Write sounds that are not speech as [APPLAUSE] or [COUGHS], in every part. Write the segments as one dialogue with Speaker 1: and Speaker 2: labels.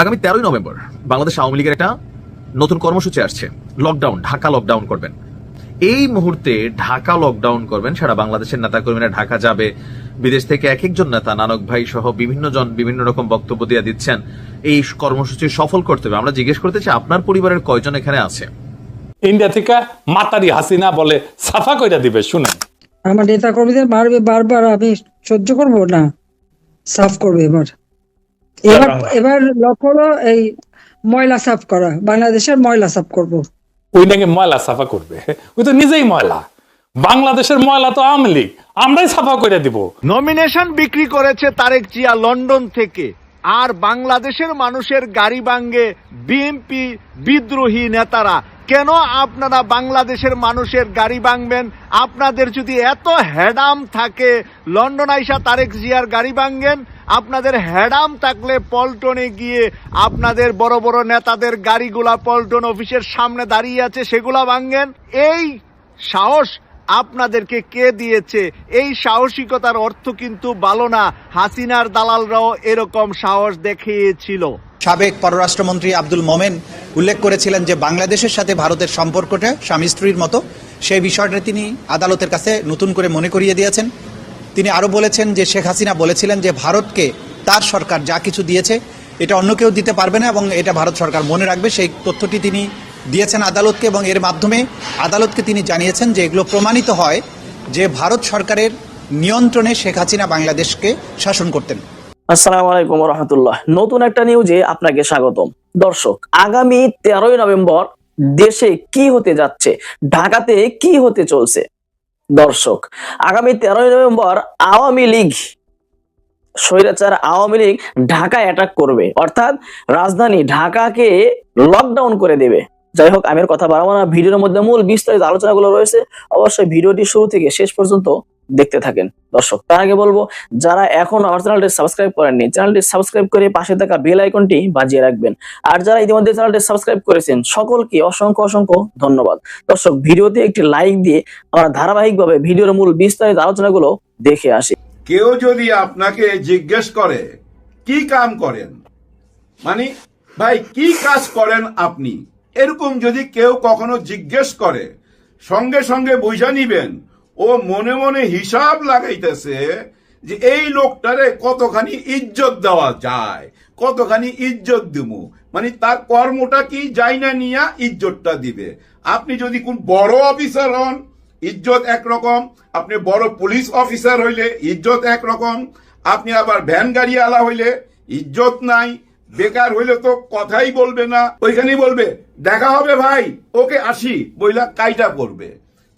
Speaker 1: আগামী তেরোই নভেম্বর বাংলাদেশ আওয়ামী লীগের একটা নতুন কর্মসূচি আসছে। লকডাউন ঢাকা লকডাউন করবেন। এই মুহূর্তে ঢাকা লকডাউন করবেন সারা বাংলাদেশের নেতাকর্মীরা। ঢাকা যাবে বিদেশ থেকে এক একজন নেতা নানক ভাই সহ বিভিন্ন জন বিভিন্ন রকম বক্তব্য দিয়ে দিচ্ছেন। এই কর্মসূচি সফল করতে হবে। আমরা জিজ্ঞেস করতে চাই আপনার পরিবারের কয়জন এখানে আছে?
Speaker 2: ইন্ডিয়া থেকে মাতারি হাসিনা বলে সাফা কইরা দিবে শুনেন।
Speaker 3: আমার নেতা কর্মীদের মারবে বারবার আমি সহ্য করব না। সাফ করবে এবার। এবার এবার লক্ষ্য হলো এই ময়লা সাফ করা। বাংলাদেশের ময়লা সাফ করব।
Speaker 2: ওই নাকি ময়লা সাফা করবে? ওই তো নিজেই ময়লা। বাংলাদেশের ময়লা তো আওয়ামী লীগ। আমরাই সাফা করে দিব।
Speaker 4: নমিনেশন বিক্রি করেছে তারেক জিয়া লন্ডন থেকে। আর বাংলাদেশের মানুষের গাড়ি ভাঙ্গে বিএনপি বিদ্রোহী নেতারা। কেন আপনারা বাংলাদেশের মানুষের গাড়ি ভাঙবেন? আপনাদের যদি এত হ্যাডাম থাকে, লন্ডন আইসা তারেক জিয়ার গাড়ি ভাঙবেন আপনাদের হ্যাডাম থাকলে পল্টনে গিয়ে আপনাদের বড় বড় নেতাদের গাড়িগুলা পল্টন অফিসের সামনে দাঁড়িয়ে আছে, সেগুলা ভাঙবেন এই সাহস আপনাদেরকে কে দিয়েছে? এই সাহসিকতার অর্থ কিন্তু ভালো না। হাসিনার দালালরাও এরকম সাহস দেখিয়েছিল।
Speaker 5: সাবেক পররাষ্ট্রমন্ত্রী আব্দুল মোমেন উল্লেখ করেছিলেন যে বাংলাদেশের সাথে ভারতের সম্পর্কটা স্বামী স্ত্রীর মতো। সেই বিষয়টা তিনি আদালতের কাছে নতুন করে মনে করিয়ে দিয়েছেন। তিনি আরও বলেছেন যে শেখ হাসিনা বলেছিলেন যে ভারতকে তার সরকার যা কিছু দিয়েছে, এটা অন্য কেউ দিতে পারবে না এবং এটা ভারত সরকার মনে রাখবে। সেই তথ্যটি তিনি দিয়েছেন আদালতকে এবং এর মাধ্যমে আদালতকে তিনি জানিয়েছেন যে এগুলো প্রমাণিত হয় যে ভারত সরকারের নিয়ন্ত্রণে শেখ হাসিনা বাংলাদেশকে শাসন করতেন।
Speaker 6: আসসালামু আলাইকুম রহমতুল্লাহ নতুন একটা নিউজে আপনাকে স্বাগতম। দর্শক, আগামী তেরোই নভেম্বর দেশে কি হতে যাচ্ছে? ঢাকাতে কি হতে চলছে? দর্শক, আগামী তেরোই নভেম্বর আওয়ামী লীগ, স্বৈরাচার আওয়ামী লীগ ঢাকা অ্যাটাক করবে। অর্থাৎ রাজধানী ঢাকাকে লকডাউন করে দেবে। যাই হোক আমি কথা বাড়াবো না। ভিডিওর মধ্যে মূল বিস্তারিত আলোচনাগুলো রয়েছে। অবশ্যই ভিডিওটি শুরু থেকে শেষ পর্যন্ত দেখতে থাকেন। দর্শক, তার আগে বলব, যারা এখন আমার চ্যানেলটি সাবস্ক্রাইব করেননি, চ্যানেলটি সাবস্ক্রাইব করে পাশে থাকা বেল আইকনটি বাজিয়ে রাখবেন। আর যারা ইতিমধ্যে চ্যানেলটি সাবস্ক্রাইব করেছেন, সকলকে অসংখ্য অসংখ্য ধন্যবাদ। দর্শক, ভিডিওতে একটি লাইক দিয়ে আমরা ধারাবাহিকভাবে ভিডিওর মূল বিস্তারিত আলোচনাগুলো দেখে আসি।
Speaker 7: কেউ যদি আপনাকে জিজ্ঞেস করে, কি কাম করেন? মানে ভাই, কি কাজ করেন আপনি? এরকম যদি কেউ কখনো জিজ্ঞেস করে, সঙ্গে সঙ্গে বুঝা নিবেন, ও মনে মনে হিসাব লাগাইতেছে যে এই লোকটারে কতখানি ইজ্জত দেওয়া যায়, কতখানি ইজ্জত দিমু। মানে তার কর্মটা কি যাই না নিয়া ইজ্জতটা দিবে। আপনি যদি কোন বড় অফিসার হন, ইজ্জত একরকম। আপনি বড় পুলিশ অফিসার হইলে ইজ্জত একরকম। আপনি আবার ভ্যান গাড়ি আলা হইলে ইজ্জত নাই। বেকার হইলে তো কথাই বলবে না। ওইখানেই বলবে, দেখা হবে ভাই, ওকে আসি। বইলা কাইটা করবে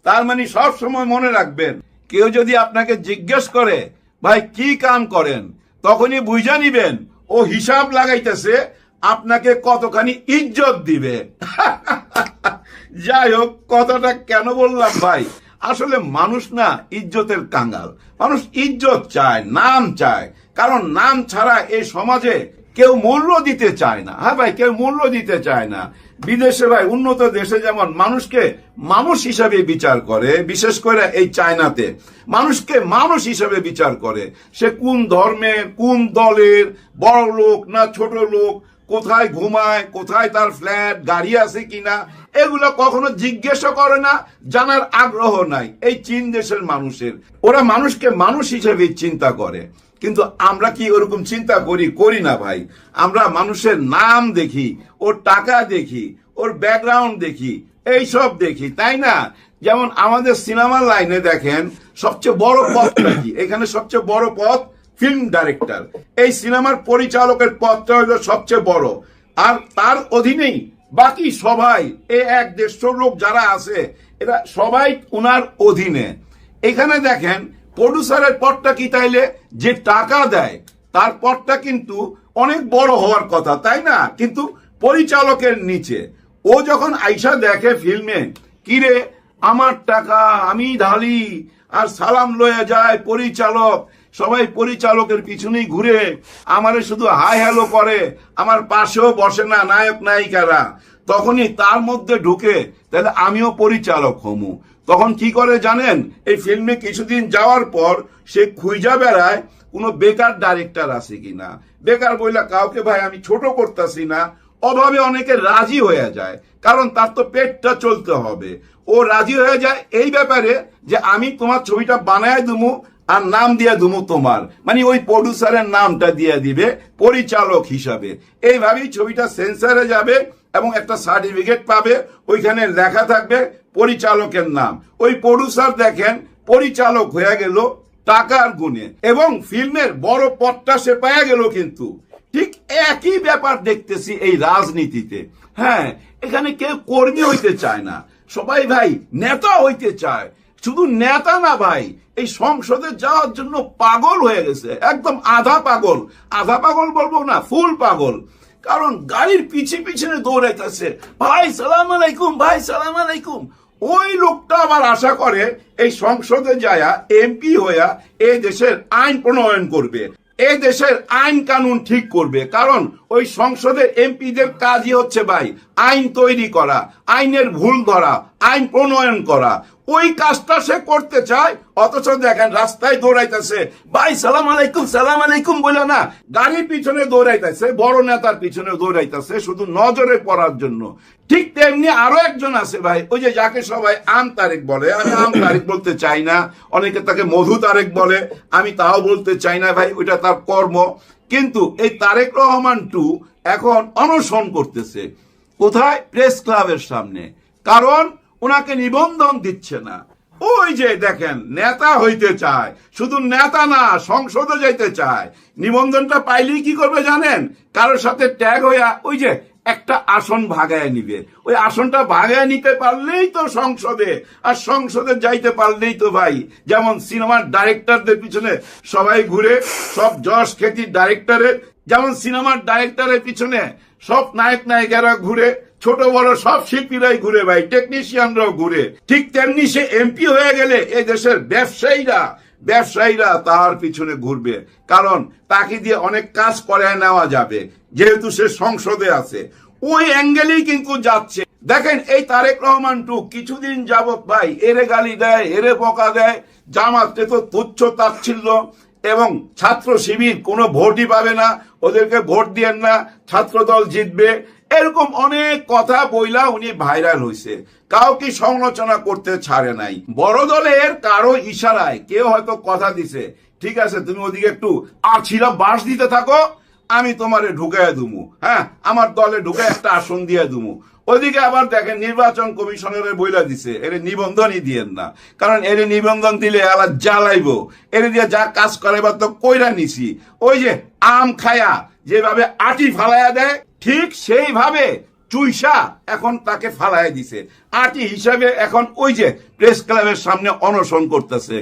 Speaker 7: তার মানে সব সময় মনে রাখবেন, কেউ যদি আপনাকে জিজ্ঞেস করে, ভাই, কি কাম করেন? তখনই বুঝা নিবেন, ও হিসাব লাগাইতেছে, আপনাকে কতখানি ইজ্জত দিবে? [LAUGHS] যাই হোক, কথাটা কেন বললাম ভাই? আসলে মানুষ না ইজ্জতের কাঙ্গাল মানুষ ইজ্জত চায়, নাম চায়। কারণ নাম ছাড়া এই সমাজে কেউ মূল্য দিতে চায় না। হ্যাঁ ভাই, কেউ মূল্য দিতে চায় না। বিদেশে ভাই, উন্নত দেশে যেমন মানুষকে মানুষ হিসাবে বিচার করে, বিশেষ করে এই চায়নাতে, মানুষকে মানুষ হিসাবে বিচার করে। সে কোন ধর্মের কোন দলের বড় লোক না ছোট লোক, কোথায় ঘুমায়, কোথায় তার ফ্ল্যাট, গাড়ি আছে কিনা, এগুলো কখনো জিজ্ঞাসা করে না, জানার আগ্রহ নাই। এই চীন দেশের মানুষের। ওরা মানুষকে মানুষ হিসেবে চিন্তা করে। কিন্তু আমরা কি ওরকম চিন্তা করি? করি না ভাই। আমরা মানুষের নাম দেখি, ওর টাকা দেখি, ওর ব্যাকগ্রাউন্ড দেখি এই সব দেখি, তাই না? যেমন আমাদের সিনেমার লাইনে দেখেন, সবচেয়ে বড় পথটা কি? এখানে সবচেয়ে বড় পথ ফিল্ম ডাইরেক্টর এই সিনেমার পরিচালকের পথটা হলো সবচেয়ে বড়। আর তার অধীনেই বাকি সবাই, এ এক দেড়শো লোক যারা আছে, এরা সবাই উনার অধীনে। এখানে দেখেন প্রডিউসারের পথটা কি তাইলে? যে টাকা দেয়, তার পদটা কিন্তু অনেক বড় হওয়ার কথা, তাই না? কিন্তু পরিচালকের নিচে, ও যখন আইসা দেখে ফিল্মে, কিরে, আমার টাকা, আমি ঢালি, আর সালাম লয়ে যায় পরিচালক, সবাই পরিচালকের পিছনেই ঘুরে, আমারে শুধু হাই হ্যালো করে, আমার পাশেও বসে না নায়ক নায়িকারা তখনই তার মধ্যে ঢুকে, তাহলে আমিও পরিচালক হমু। তখন কি করে জানেন? এই ফিল্মে কিছুদিন যাওয়ার পর সে খুঁজা বেড়ায় কোনো বেকার ডাইরেক্টর আছে কিনা। বেকার বইলা কাউকে ভাই আমি ছোট করতেছি না। অভাবে অনেকে রাজি হয়ে যায়, কারণ তার তো পেটটা চলতে হবে। ও রাজি হয়ে যায় এই ব্যাপারে যে আমি তোমার ছবিটা বানায় দুমু আর নাম দিয়ে দুমু তোমার। মানে ওই প্রডিউসারের নামটা দিয়ে দিবে, পরিচালক হিসাবে। এইভাবেই ছবিটা সেন্সারে যাবে এবং একটা সার্টিফিকেট পাবে, ওইখানে লেখা থাকবে পরিচালকের নাম। ওই প্রডিউসার দেখেন, পরিচালক হয়ে গেল টাকার গুণে এবং ফিল্মের বড় পথটা সে পাওয়া গেল কিন্তু। ঠিক একই ব্যাপার দেখতেছি এই রাজনীতিতে। হ্যাঁ এখানে কেউ কর্মী হইতে চায় না। সবাই ভাই নেতা হইতে চায়। শুধু নেতা না ভাই, এই সংসদে যাওয়ার জন্য পাগল হয়ে গেছে। একদম আধা পাগল। আধা পাগল বলব না, ফুল পাগল। কারণ গাড়ির পিছে পিছনে দৌড়াইতেছে ভাই, সালাম আলাইকুম, ভাই, সালাম আলাইকুম। ওই লোকটা আবার আশা করে এই সংসদে যায়া এমপি হইয়া এই দেশের আইন প্রণয়ন করবে। এই দেশের আইন কানুন ঠিক করবে। কারণ ওই সংসদে এমপিদের কাজই হচ্ছে ভাই, আইন তৈরি করা, আইনের ভুল ধরা, আইন প্রণয়ন করা। ওই কাজটা সে করতে চায়, অথচ দেখেন রাস্তায় দৌড়াইতেছে। ভাই, সালাম আলাইকুম সালাম আলাইকুম বলে না। গাড়ির পিছনে দৌড়াইতেছে, বড় নেতার পিছনে দৌড়াইতেছে, শুধু নজরে পড়ার জন্য। ঠিক তেমনি আরও একজন আছে ভাই, ওই যে যাকে সবাই আম তারেক বলে। আমি আম তারেক বলতে চাই না, অনেকে তাকে মধু তারেক বলে, আমি তাও বলতে চাই না ভাই, ওইটা তার কর্ম। কিন্তু এই তারেক রহমান টু এখন অনশন করতেছে। কোথায়? প্রেস ক্লাবের সামনে। কারণ ওনাকে নিবন্ধন দিচ্ছে না। ওই যে দেখেন, নেতা হইতে চায়, শুধু নেতা না সংসদে যাইতে চায়। নিবন্ধনটা পাইলেই কি করবে জানেন? কারোর সাথে ট্যাগ হইয়া ওই যে একটা আসন ভাগায় নিবে। ওই আসনটা ভাগায় নিতে পারলেই তো সংসদে, আর সংসদে যাইতে পারলেই তো ভাই। যেমন সিনেমার ডাইরেক্টরদের পিছনে সবাই ঘুরে, সব যশ খ্যাতির ডাইরেক্টরের যেমন সিনেমার ডাইরেক্টরের পিছনে সব নায়ক নায়িকারা ঘুরে ছোট বড় সব শিল্পীরাই ঘুরে ভাই টেকনিশিয়ানরাও ঘুরে। ঠিক তেমনি সে এমপি হয়ে গেলে এই দেশের ব্যবসায়ীরা ব্যবসায়ীরা তার পিছনে ঘুরবে। কারণ তাকে দিয়ে অনেক কাজ করে নেওয়া যাবে, যেহেতু সে সংসদে আছে। ওই অ্যাঙ্গেলেই কিন্তু যাচ্ছে। দেখেন, এই তারেক রহমান টু কিছুদিন যাবত ভাই, এরে গালি দেয়, এরে বকা দেয়, জামাতে তো তুচ্ছ তাচ্ছিল্য, এবং ছাত্র শিবির কোনো ভোটই পাবে না, ওদেরকে ভোট দিয়েন না ছাত্র দল জিতবে এরকম অনেক কথা বইলা উনি ভাইরাল হয়েছে কাউকে সমালোচনা করতে ছাড়ে নাই। বড় দলের কারও ইশারায় কেউ হয়তো কথা দিছে। ঠিক আছে, তুমি ওদিকে একটু আর ছিলা বাস দিতে থাকো, আমি তোমারে ঢুকাইয়া দুমু। হ্যাঁ আমার দলে ঢুকে একটা আসন দিয়ে দুমু। ওইদিকে আবার দেখেন, নির্বাচন কমিশনের বইলা দিছে, এর নিবন্ধনই দিয়েন না। কারণ এর নিবন্ধন দিলে আবার জ্বালাইবো। এর দিয়ে যা কাজ করে করাইবার তো কইরা নিছি। ওই যে আম খায়া যেভাবে আটি ফালাইয়া দেয়, ঠিক সেইভাবে চুইসা এখন তাকে ফালাইয়া দিছে। আটি হিসাবে এখন ওই যে প্রেস ক্লাবের সামনে অনশন করতেছে।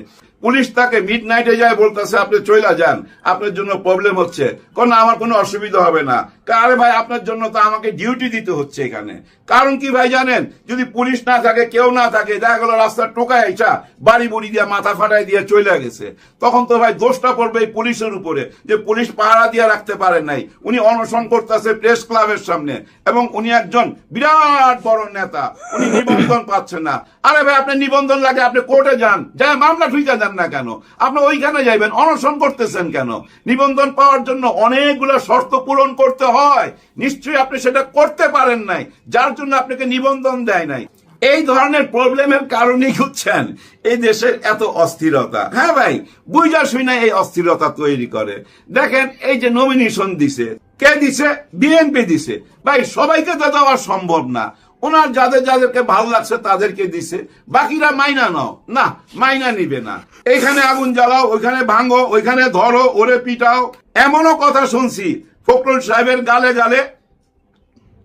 Speaker 7: পুলিশ তাকে মিড নাইটে যায়, বলতেছে, আপনি চইলা যান। আপনার জন্য প্রবলেম হচ্ছে। কোন, আমার কোনো অসুবিধা হবে না। আরে ভাই, আপনার জন্য তো আমাকে ডিউটি দিতে হচ্ছে এখানে। কারণ কি ভাই জানেন? যদি পুলিশ না থাকে, কেউ না থাকে, দেখা গেল রাস্তার টোকায় আইসা বাড়ি বুড়ি দিয়ে, মাথা ফাটাই দিয়ে চলে গেছে। তখন তো ভাই দোষটা পড়বে এই পুলিশের উপরে, যে পুলিশ পাহারা দিয়ে রাখতে পারে নাই। উনি অনশন করতেছে প্রেস ক্লাবের সামনে, এবং উনি একজন বিরাট বড় নেতা। উনি নিবন্ধন পাচ্ছেন না। আরে ভাই, আপনার নিবন্ধন লাগে, আপনি কোর্টে যান। যায় মামলা ঠুইকা যান। না কেন? আপনি ওইখানে যাইবেন, অনশন করতেছেন কেন? নিবন্ধন পাওয়ার জন্য অনেকগুলো শর্ত পূরণ করতে হয়। নিশ্চয়ই আপনি সেটা করতে পারেন নাই, যার জন্য আপনাকে নিবন্ধন দেয় নাই। এই ধরনের প্রবলেমের কারণেই হচ্ছেন এই দেশের এত অস্থিরতা। হ্যাঁ ভাই, বুঝা শুই না এই অস্থিরতা তৈরি করে। দেখেন, এই যে নমিনেশন দিছে, কে দিছে? বিএনপি দিছে। ভাই, সবাইকে তো দেওয়া সম্ভব না। ওনার যাদের যাদেরকে ভালো লাগছে তাদেরকে দিছে। বাকিরা মাইনা নাও। না, মাইনা নিবে না। এইখানে আগুন জ্বালাও, ওইখানে ভাঙো, ওইখানে ধরো, ওরে পিটাও। এমনও কথা শুনছি, ফখরুল সাহেবের গালে গালে।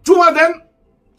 Speaker 7: চুমা দেন,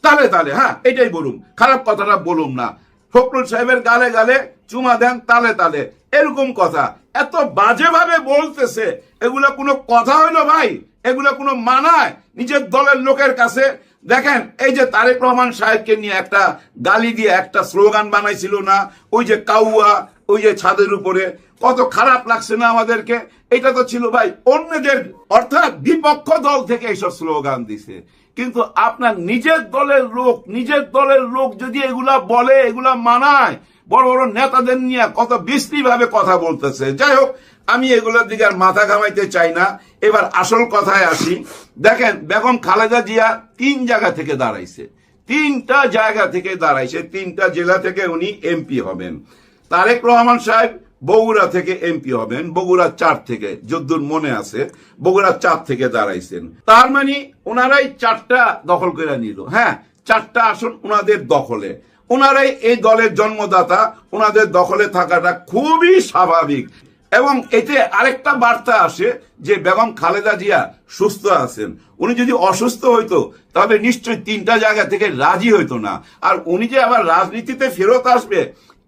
Speaker 7: তালে তালে হ্যাঁ এটাই বলুন। খারাপ কথাটা বলুন না। ফখরুল সাহেবের গালে গালে, চুমা দেন, তালে তালে। এরকম কথা। এত বাজেভাবে বলতেছে, এগুলো কোনো কথা হইল ভাই? এগুলো কোনো মানায়? নিজের দলের লোকের কাছে দেখেন, এই যে তারেক রহমান সাহেবকে নিয়ে একটা গালি দিয়ে একটা স্লোগান বানাইছিল না? ওই যে কাউয়া, ওই যে ছাদের উপরে। কত খারাপ লাগছে না আমাদেরকে? এটা তো ছিল ভাই অন্যদের, অর্থাৎ বিপক্ষ দল থেকে এইসব স্লোগান দিছে। কিন্তু আপনার নিজের দলের লোক, নিজের দলের লোক যদি এগুলা বলে, এগুলা মানায় বড় বড় নেতাদের নিয়ে কত বিশ্রী ভাবে কথা বলতেছে। যাই হোক, আমি এগুলোর দিকে আর মাথা ঘামাইতে চাই না। এবার আসল কথায় আসি। দেখেন, বেগম খালেদা জিয়া তিন জায়গা থেকে দাঁড়াইছে। তিনটা জায়গা থেকে দাঁড়াইছে। তিনটা জেলা থেকে উনি এমপি হবেন। তারেক রহমান সাহেব বগুড়া থেকে এমপি হবেন। বগুড়া চার থেকে, যদ্দুর মনে আছে, বগুড়া চার থেকে দাঁড়াইছেন। তার মানে ওনারাই চারটা দখল করে নিল। হ্যাঁ চারটা আসন ওনাদের দখলে। ওনারাই এই দলের জন্মদাতা ওনাদের দখলে থাকাটা খুবই স্বাভাবিক। এবং এতে আরেকটা বার্তা আসে যে বেগম খালেদা জিয়া সুস্থ আছেন। উনি যদি অসুস্থ হইতো, তাহলে নিশ্চয়ই তিনটা জায়গা থেকে রাজি হইতো না। আর উনি যে আবার রাজনীতিতে ফেরত আসবে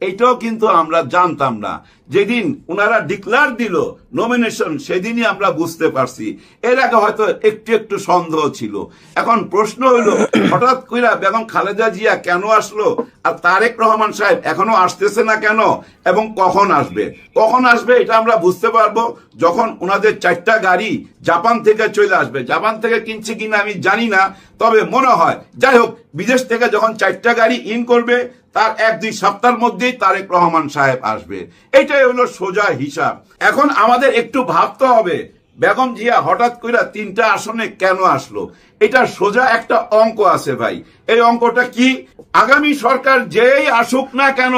Speaker 7: এইটাও কিন্তু আমরা জানতাম না। যেদিন ওনারা ডিক্লার দিল নমিনেশন সেদিনই আমরা বুঝতে পারছি। এর আগে হয়তো একটু একটু সন্দেহ ছিল। এখন প্রশ্ন হইল, [COUGHS] হঠাৎ কইরা বেগম খালেদা জিয়া কেন আসলো? আর তারেক রহমান সাহেব এখনও আসতেছে না কেন? এবং কখন আসবে? কখন আসবে এটা আমরা বুঝতে পারব যখন ওনাদের চারটা গাড়ি জাপান থেকে চলে আসবে। জাপান থেকে কিনছে কিনা আমি জানি না, তবে মনে হয়, যাই হোক, বিদেশ থেকে যখন চারটা গাড়ি ইন করবে তার এক দুই সপ্তাহের মধ্যেই তারেক রহমান সাহেব আসবে। এটাই হলো সোজা হিসাব। এখন আমাদের একটু ভাবতে হবে, বেগম জিয়া হঠাৎ করে তিনটা আসনে কেন আসলো? এটা সোজা একটা অঙ্ক আছে ভাই। এই অঙ্কটা কি? আগামী সরকার যেই আসুক না কেন,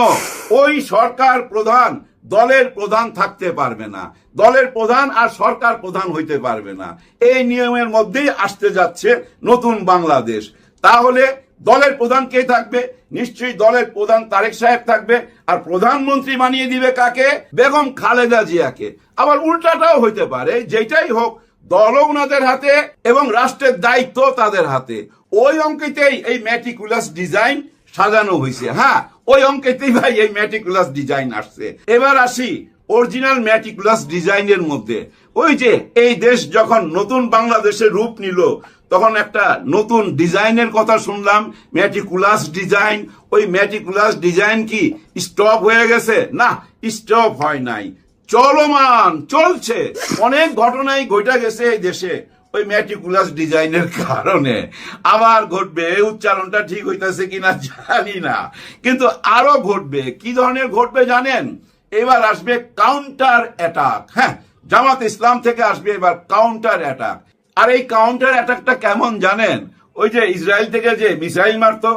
Speaker 7: ওই সরকার প্রধান দলের প্রধান থাকতে পারবে না। দলের প্রধান আর সরকার প্রধান হইতে পারবে না। এই নিয়মের মধ্যেই আসতে যাচ্ছে নতুন বাংলাদেশ। তাহলে দলের প্রধান কে থাকবে? নিশ্চয়ই দলের প্রধান তারেক সাহেব থাকবে। আর প্রধানমন্ত্রী বানিয়ে দিবে কাকে? বেগম খালেদা জিয়াকে। আবার উল্টাটাও হইতে পারে যেটাই হোক, দলও ওনাদের হাতে এবং রাষ্ট্রের দায়িত্ব তাদের হাতে। ওই অঙ্কেতেই এই ম্যাটিকুলাস ডিজাইন সাজানো হয়েছে হ্যাঁ ওই অঙ্কেতেই ভাই এই ম্যাটিকুলাস ডিজাইন আসছে। এবার আসি অরিজিনাল ম্যাটিকুলাস ডিজাইনের মধ্যে। ওই যে, এই দেশ যখন নতুন বাংলাদেশের রূপ নিল তখন একটা নতুন ডিজাইনের কথা শুনলাম, ম্যাটিকুলাস ডিজাইন। ওই ম্যাটিকুলাস ডিজাইন কি স্টপ হয়ে গেছে? না, স্টপ হয় নাই। চলমান, চলছে। অনেক ঘটনাই ঘটা গেছে এই দেশে ওই ম্যাটিকুলাস ডিজাইনের কারণে। আবার ঘটবে, এই উচ্চারণটা ঠিক হইতেছে কিনা জানি না। কিন্তু আরও ঘটবে। কি ধরনের ঘটবে জানেন? এবার আসবে কাউন্টার অ্যাটাক হ্যাঁ জামাত ইসলাম থেকে আসবে এবার কাউন্টার অ্যাটাক আর এই কাউন্টার অ্যাটাকটা কেমন জানেন? ওই যে ইসরায়েল থেকে যে মিসাইল মারতো,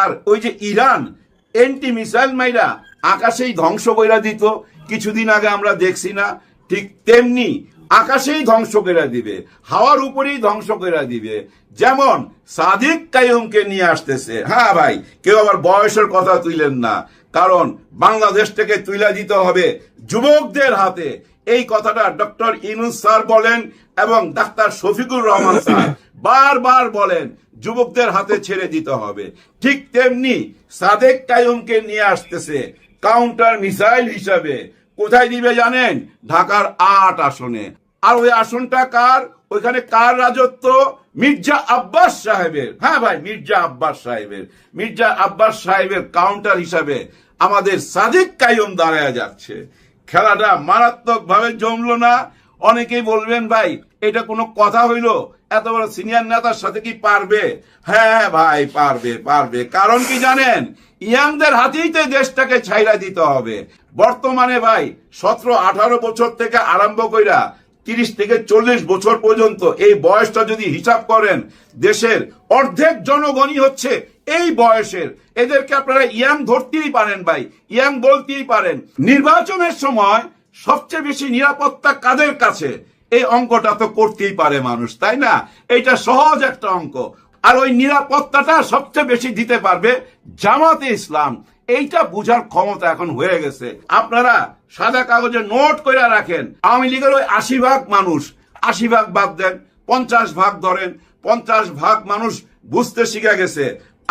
Speaker 7: আর ওই যে ইরান এন্টি মিসাইল মাইরা আকাশেই ধ্বংস কইরা দিত। কিছুদিন আগে আমরা দেখছি না, ঠিক তেমনি আকাশেই ধ্বংস করে দিবে, হাওয়ার উপরেই ধ্বংস করে দিবে। যেমন সাদিক কাইমকে নিয়ে আসতেছে। হ্যাঁ ভাই, কেউ আবার বয়সের কথা তুইলেন না, কারণ বাংলাদেশ থেকে তুলে দিতে হবে যুবকদের হাতে। এই কথাটা ডক্টর ইনুস স্যার বলেন এবং ডাক্তার শফিকুর রহমান স্যার বারবার বলেন, যুবকদের হাতে ছেড়ে দিতে হবে। ঠিক তেমনি সাদেক কায়ুমকে নিয়ে আসতেছে কাউন্টার মিসাইল হিসাবে। কোথায় দিবে জানেন? ঢাকার আট আসনে। আর ওই আসনটা কার? ওইখানে কার রাজত্ব? মির্জা আব্বাস সাহেবের। হ্যাঁ ভাই, মির্জা আব্বাস সাহেবের। মির্জা আব্বাস সাহেবের কাউন্টার হিসাবে আমাদের সাদেক কায়ুম দাঁড়ায় যাচ্ছে। খেলাটা মারাত্মক ভাবে জমলো না। অনেকেই বলবেন, ভাই, এটা কোনো কথা হইল? এত বড় সিনিয়র নেতার সাথে কি পারবে? হ্যাঁ ভাই, পারবে পারবে। কারণ কি জানেন? ইয়াংদের হাতেই তো দেশটাকে ছাইরা দিতে হবে। বর্তমানে, ভাই, সতেরো, আঠারো বছর থেকে আরম্ভ কইরা তিরিশ থেকে চল্লিশ বছর পর্যন্ত এই বয়সটা যদি হিসাব করেন, দেশের অর্ধেক জনগণই হচ্ছে এই বয়সের, এদেরকে আপনারা ইয়াং ধরতেই পারেন ভাই, ইয়াং বলতেই পারেন। নির্বাচনের সময় সবচেয়ে বেশি নিরাপত্তা কাদের কাছে? এই অঙ্কটা তো করতেই পারে মানুষ, তাই না? এটা সহজ একটা অঙ্ক। আর ওই নিরাপত্তাটা সবচেয়ে বেশি দিতে পারবে জামাতে ইসলাম। এইটা বুঝার ক্ষমতা এখন হয়ে গেছে। আপনারা সাদা কাগজে নোট করে রাখেন, আওয়ামী লীগের ওই আশি ভাগ মানুষ, আশি ভাগ বাদ দেন, পঞ্চাশ ভাগ ধরেন, পঞ্চাশ ভাগ মানুষ বুঝতে শিখে গেছে।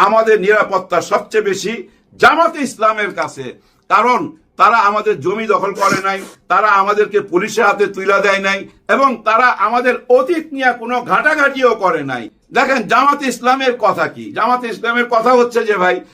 Speaker 7: আমাদের নিরাপত্তা সবচেয়ে বেশি জামাতে ইসলামের কাছে। কারণ তারা আমাদের জমি দখল করে নাই, তারা আমাদেরকে পুলিশের হাতে তুলে দেয় নাই, এবং তারা আমাদের অতীত নিয়ে কোনো ঘাটাঘাটিও করে নাই। দেখেন, জামাত ইসলামের কথা কি? জামাত ইসলামের কথা হচ্ছে যে, ভাই